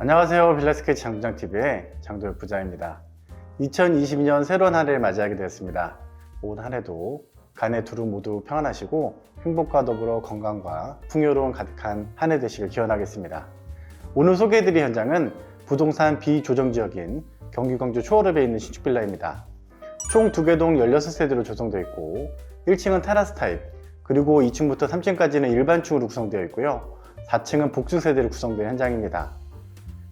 안녕하세요. 빌라스케치 장부장TV의 장도혁 부장입니다. 2022년 새로운 한 해를 맞이하게 되었습니다. 올한 해도 간에 두루 모두 평안하시고 행복과 더불어 건강과 풍요로운 가득한 한 해 되시길 기원하겠습니다. 오늘 소개해드릴 현장은 부동산 비조정 지역인 경기 광주 초월읍에 있는 신축 빌라입니다. 총 두 개 동 16세대로 조성되어 있고 1층은 테라스 타입, 그리고 2층부터 3층까지는 일반층으로 구성되어 있고요. 4층은 복층 세대로 구성된 현장입니다.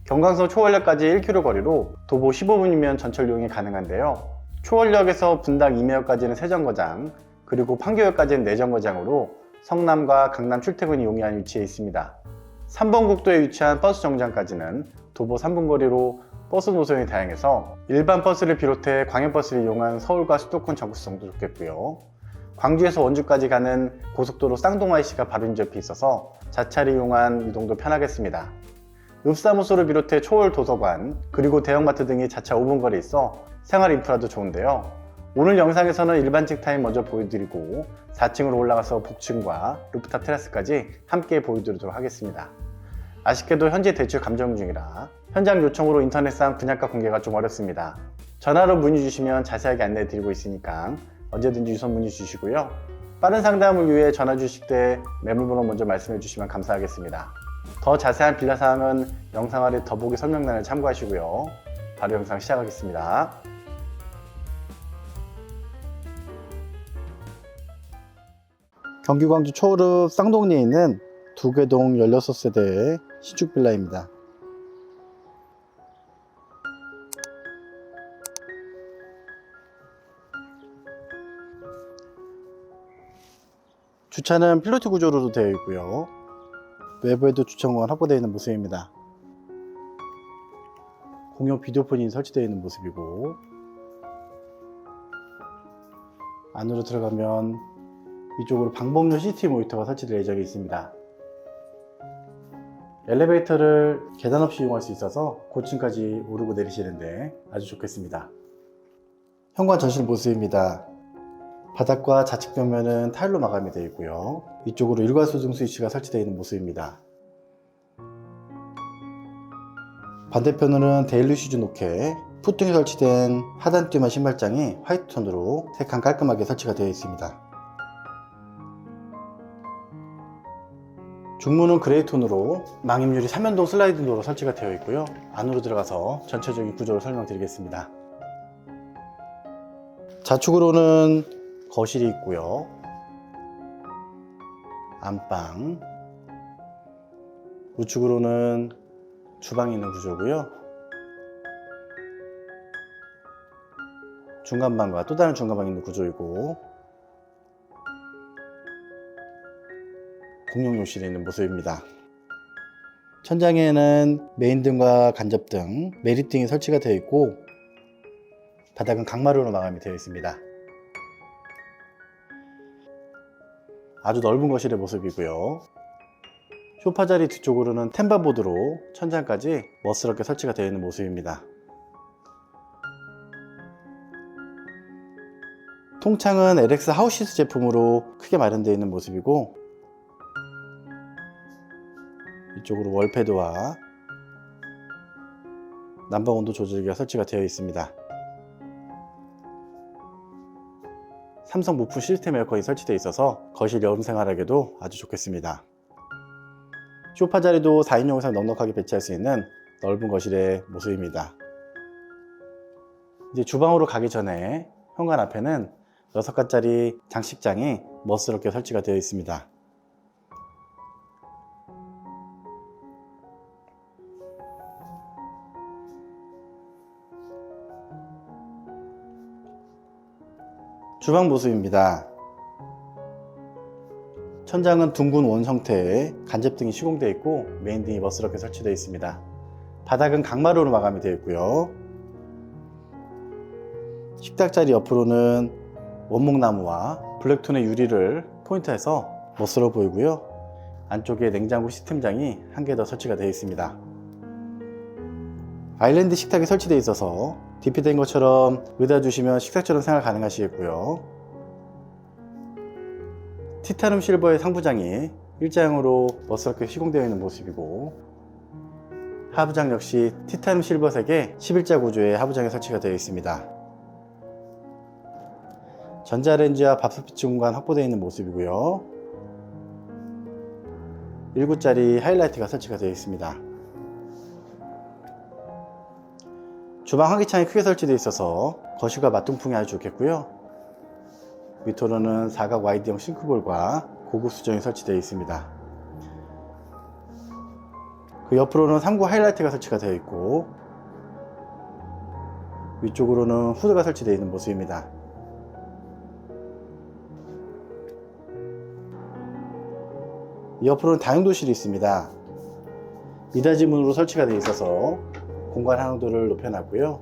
경강선 초월역까지 1km 거리로 도보 15분이면 전철 이용이 가능한데요. 초월역에서 분당 이매역까지는 세정거장, 그리고 판교역까지는 내정거장으로 성남과 강남 출퇴근이 용이한 위치에 있습니다. 3번 국도에 위치한 버스 정류장까지는 도보 3분 거리로 버스 노선이 다양해서 일반 버스를 비롯해 광역버스를 이용한 서울과 수도권 전국성도 좋겠고요. 광주에서 원주까지 가는 고속도로 IC가 바로 인접해 있어서 자차를 이용한 이동도 편하겠습니다. 읍사무소를 비롯해 초월 도서관, 그리고 대형마트 등이 자차 5분 거리에 있어 생활 인프라도 좋은데요. 오늘 영상에서는 일반 층 타입 먼저 보여드리고 4층으로 올라가서 복층과 루프탑 테라스까지 함께 보여드리도록 하겠습니다. 아쉽게도 현재 대출 감정 중이라 현장 요청으로 인터넷상 분양가 공개가 좀 어렵습니다. 전화로 문의 주시면 자세하게 안내 드리고 있으니까 언제든지 유선 문의 주시고요. 빠른 상담을 위해 전화 주실 때 매물번호 먼저 말씀해 주시면 감사하겠습니다. 더 자세한 빌라 사항은 영상 아래 더보기 설명란을 참고하시고요. 바로 영상 시작하겠습니다. 경기 광주 초월읍 쌍동리에 있는 두개동 16세대의 신축 빌라입니다. 주차는 필로티 구조로 되어 있고요. 외부에도 주차 공간 확보되어 있는 모습입니다. 공용 비디오폰이 설치되어 있는 모습이고 안으로 들어가면 이쪽으로 방범용 CCTV 모니터가 설치될 예정이 있습니다. 엘리베이터를 계단 없이 이용할 수 있어서 고층까지 오르고 내리시는데 아주 좋겠습니다. 현관 전실 모습입니다. 바닥과 좌측 벽면은 타일로 마감이 되어 있고요. 이쪽으로 일괄소등 스위치가 설치되어 있는 모습입니다. 반대편으로는 데일리 슈즈 놓개, 푸통이 설치된 하단 띠만 신발장이 화이트 톤으로 세 칸 깔끔하게 설치가 되어 있습니다. 중문은 그레이 톤으로 망임유리 3연동 슬라이딩 도로 설치가 되어 있고요. 안으로 들어가서 전체적인 구조를 설명드리겠습니다. 좌측으로는 거실이 있고요. 안방. 우측으로는 주방이 있는 구조고요. 중간방과 또 다른 중간방이 있는 구조이고 공용 욕실이 있는 모습입니다. 천장에는 메인등과 간접등, 메리등이 설치가 되어 있고 바닥은 강마루로 마감이 되어 있습니다. 아주 넓은 거실의 모습이고요. 소파 자리 뒤쪽으로는 템바보드로 천장까지 멋스럽게 설치가 되어 있는 모습입니다. 통창은 LX 하우시스 제품으로 크게 마련되어 있는 모습이고 이쪽으로 월패드와 난방 온도 조절기가 설치가 되어 있습니다. 삼성 무풍 시스템 에어컨이 설치되어 있어서 거실 여름 생활하기도 아주 좋겠습니다. 소파 자리도 4인용 이상 넉넉하게 배치할 수 있는 넓은 거실의 모습입니다. 이제 주방으로 가기 전에 현관 앞에는 6칸짜리 장식장이 멋스럽게 설치가 되어 있습니다. 주방 모습입니다. 천장은 둥근 원 형태의 간접등이 시공되어 있고 메인등이 멋스럽게 설치되어 있습니다. 바닥은 강마루로 마감이 되어 있고요. 식탁 자리 옆으로는 원목나무와 블랙톤의 유리를 포인트해서 멋스러워 보이고요. 안쪽에 냉장고 시스템장이 한 개 더 설치가 되어 있습니다. 아일랜드 식탁이 설치되어 있어서 DP된 것처럼 의자 주시면 식탁처럼 생활 가능하시겠고요. 티타늄 실버의 상부장이 일자형으로 멋스럽게 시공되어 있는 모습이고 하부장 역시 티타늄 실버색의 11자 구조의 하부장이 설치가 되어 있습니다. 전자레인지와 밥솥비치 공간 확보되어 있는 모습이고요. 1구짜리 하이라이트가 설치가 되어 있습니다. 주방 환기창이 크게 설치되어 있어서 거실과 맞동풍이 아주 좋겠고요. 밑으로는 사각 와이드형 싱크볼과 고급 수정이 설치되어 있습니다. 그 옆으로는 3구 하이라이트가 설치가 되어 있고 위쪽으로는 후드가 설치되어 있는 모습입니다. 이 옆으로는 다용도실이 있습니다. 미닫이 문으로 설치가 되어 있어서 공간 활용도를 높여놨고요.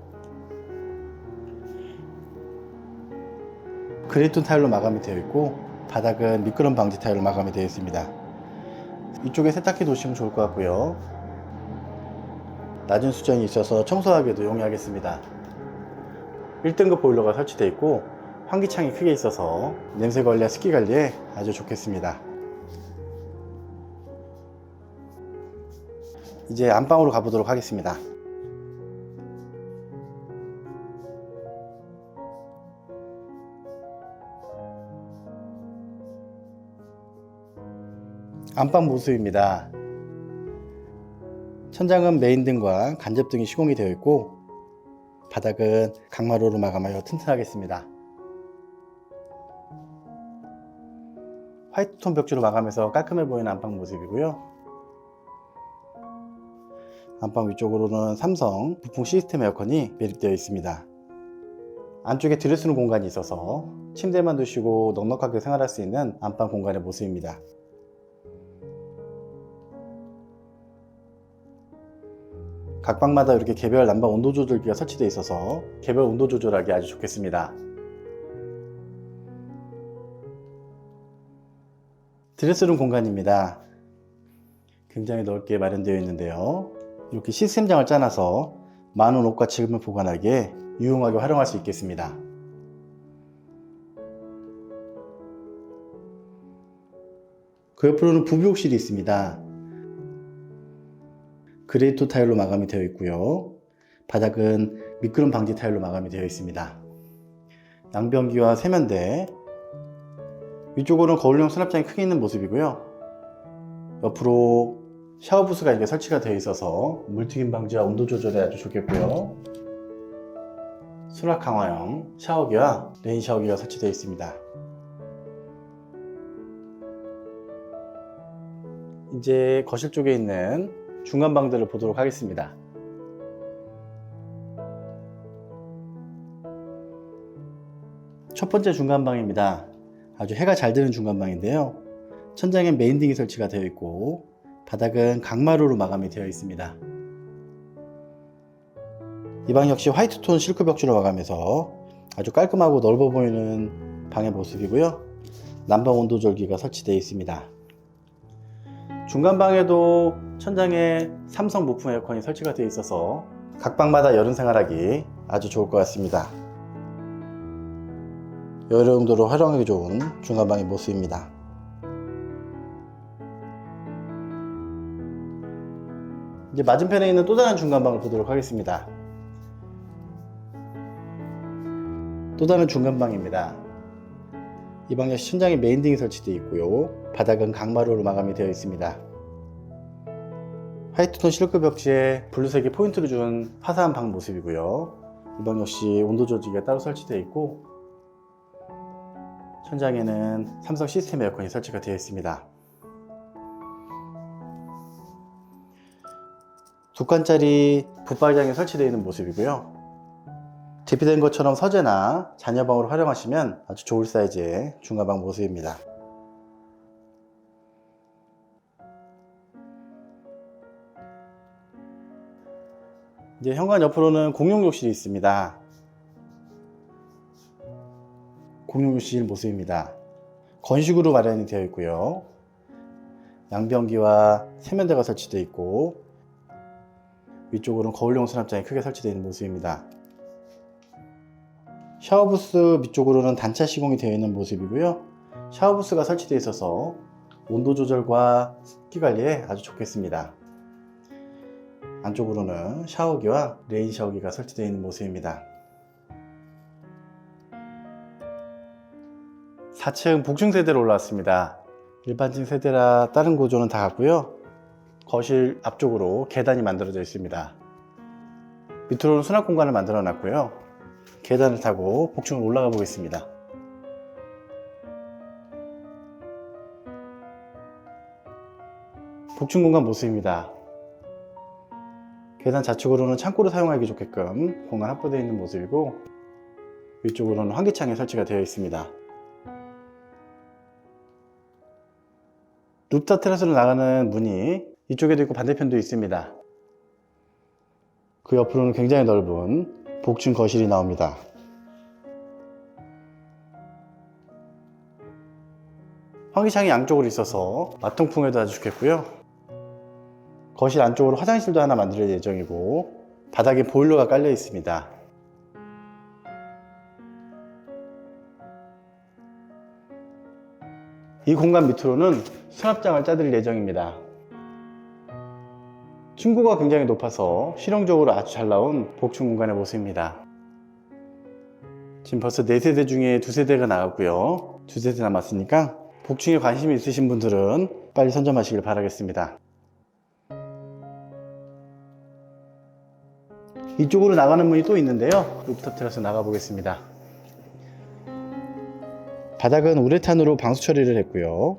그레이톤 타일로 마감이 되어 있고 바닥은 미끄럼 방지 타일로 마감이 되어 있습니다. 이쪽에 세탁기 놓으시면 좋을 것 같고요. 낮은 수정이 있어서 청소하기에도 용이하겠습니다. 1등급 보일러가 설치되어 있고 환기창이 크게 있어서 냄새 관리와 습기 관리에 아주 좋겠습니다. 이제 안방으로 가보도록 하겠습니다. 안방 모습입니다. 천장은 메인등과 간접등이 시공이 되어 있고 바닥은 강마루로 마감하여 튼튼하겠습니다. 화이트톤 벽지로 마감해서 깔끔해 보이는 안방 모습이고요. 안방 위쪽으로는 삼성 부풍 시스템 에어컨이 매립되어 있습니다. 안쪽에 들여쓰는 공간이 있어서 침대만 두시고 넉넉하게 생활할 수 있는 안방 공간의 모습입니다. 각 방마다 이렇게 개별 난방 온도 조절기가 설치되어 있어서 개별 온도 조절하기 아주 좋겠습니다. 드레스룸 공간입니다. 굉장히 넓게 마련되어 있는데요. 이렇게 시스템장을 짜놔서 많은 옷과 지금을 보관하기에 유용하게 활용할 수 있겠습니다. 그 옆으로는 부부욕실이 있습니다. 그레이토 타일로 마감이 되어 있고요. 바닥은 미끄럼 방지 타일로 마감이 되어 있습니다. 양변기와 세면대 위쪽으로는 거울형 수납장이 크게 있는 모습이고요. 옆으로 샤워 부스가 이렇게 설치가 되어 있어서 물튀김 방지와 온도 조절에 아주 좋겠고요. 수납 강화형 샤워기와 레인 샤워기가 설치되어 있습니다. 이제 거실 쪽에 있는 중간 방들을 보도록 하겠습니다. 첫 번째 중간 방입니다. 아주 해가 잘 드는 중간 방인데요. 천장엔 메인등이 설치가 되어 있고 바닥은 강마루로 마감이 되어 있습니다. 이 방 역시 화이트톤 실크 벽지로 마감해서 아주 깔끔하고 넓어 보이는 방의 모습이고요. 난방 온도 조절기가 설치되어 있습니다. 중간방에도 천장에 삼성 무풍 에어컨이 설치가 되어 있어서 각 방마다 여름 생활하기 아주 좋을 것 같습니다. 여러 용도로 활용하기 좋은 중간방의 모습입니다. 이제 맞은편에 있는 또 다른 중간방을 보도록 하겠습니다. 또 다른 중간방입니다. 이 방 역시 천장에 메인등이 설치되어 있고요. 바닥은 강마루로 마감이 되어 있습니다. 화이트톤 실크 벽지에 블루색의 포인트를 준 화사한 방 모습이고요. 이 방 역시 온도 조절기가 따로 설치되어 있고 천장에는 삼성 시스템 에어컨이 설치가 되어 있습니다. 두 칸짜리 붙박이장이 설치되어 있는 모습이고요. 대피된 것처럼 서재나 자녀방으로 활용하시면 아주 좋을 사이즈의 중간방 모습입니다. 이제 현관 옆으로는 공용 욕실이 있습니다. 공용 욕실 모습입니다. 건식으로 마련이 되어 있고요. 양변기와 세면대가 설치되어 있고 위쪽으로는 거울용 수납장이 크게 설치되어 있는 모습입니다. 샤워부스 밑쪽으로는 단차 시공이 되어 있는 모습이고요. 샤워부스가 설치되어 있어서 온도 조절과 습기 관리에 아주 좋겠습니다. 안쪽으로는 샤워기와 레인 샤워기가 설치되어 있는 모습입니다. 4층 복층 세대로 올라왔습니다. 일반층 세대라 다른 구조는 다 같고요. 거실 앞쪽으로 계단이 만들어져 있습니다. 밑으로는 수납 공간을 만들어 놨고요. 계단을 타고 복층을 올라가 보겠습니다. 복층 공간 모습입니다. 계단 좌측으로는 창고로 사용하기 좋게끔 공간 확보되어 있는 모습이고 위쪽으로는 환기창이 설치가 되어 있습니다. 루프탑 테라스로 나가는 문이 이쪽에도 있고 반대편도 있습니다. 그 옆으로는 굉장히 넓은 복층 거실이 나옵니다. 환기창이 양쪽으로 있어서 마통풍에도 아주 좋겠고요. 거실 안쪽으로 화장실도 하나 만들 예정이고 바닥에 보일러가 깔려 있습니다. 이 공간 밑으로는 수납장을 짜드릴 예정입니다. 층고가 굉장히 높아서 실용적으로 아주 잘 나온 복층 공간의 모습입니다. 지금 벌써 4세대 중에 2세대가 나갔고요. 2세대 남았으니까 복층에 관심이 있으신 분들은 빨리 선점하시길 바라겠습니다. 이쪽으로 나가는 문이 또 있는데요. 루프탑 테라스 나가 보겠습니다. 바닥은 우레탄으로 방수 처리를 했고요.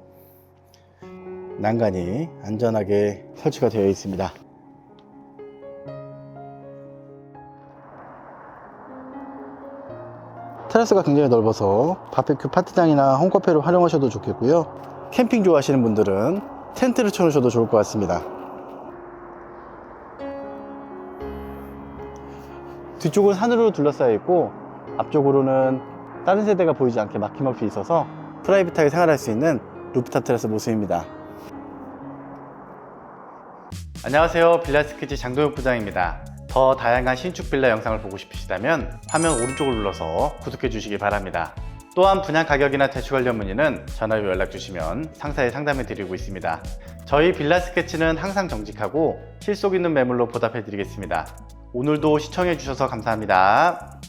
난간이 안전하게 설치가 되어 있습니다. 테라스가 굉장히 넓어서 바베큐 파티장이나 홈카페로 활용하셔도 좋겠고요. 캠핑 좋아하시는 분들은 텐트를 쳐놓으셔도 좋을 것 같습니다. 뒤쪽은 산으로 둘러싸여 있고 앞쪽으로는 다른 세대가 보이지 않게 막힘없이 있어서 프라이빗하게 생활할 수 있는 루프탑 테라스 모습입니다. 안녕하세요. 빌라스케치 장도영 부장입니다. 더 다양한 신축 빌라 영상을 보고 싶으시다면 화면 오른쪽을 눌러서 구독해 주시기 바랍니다. 또한 분양 가격이나 대출 관련 문의는 전화로 연락 주시면 상세히 상담해 드리고 있습니다. 저희 빌라 스케치는 항상 정직하고 실속 있는 매물로 보답해 드리겠습니다. 오늘도 시청해 주셔서 감사합니다.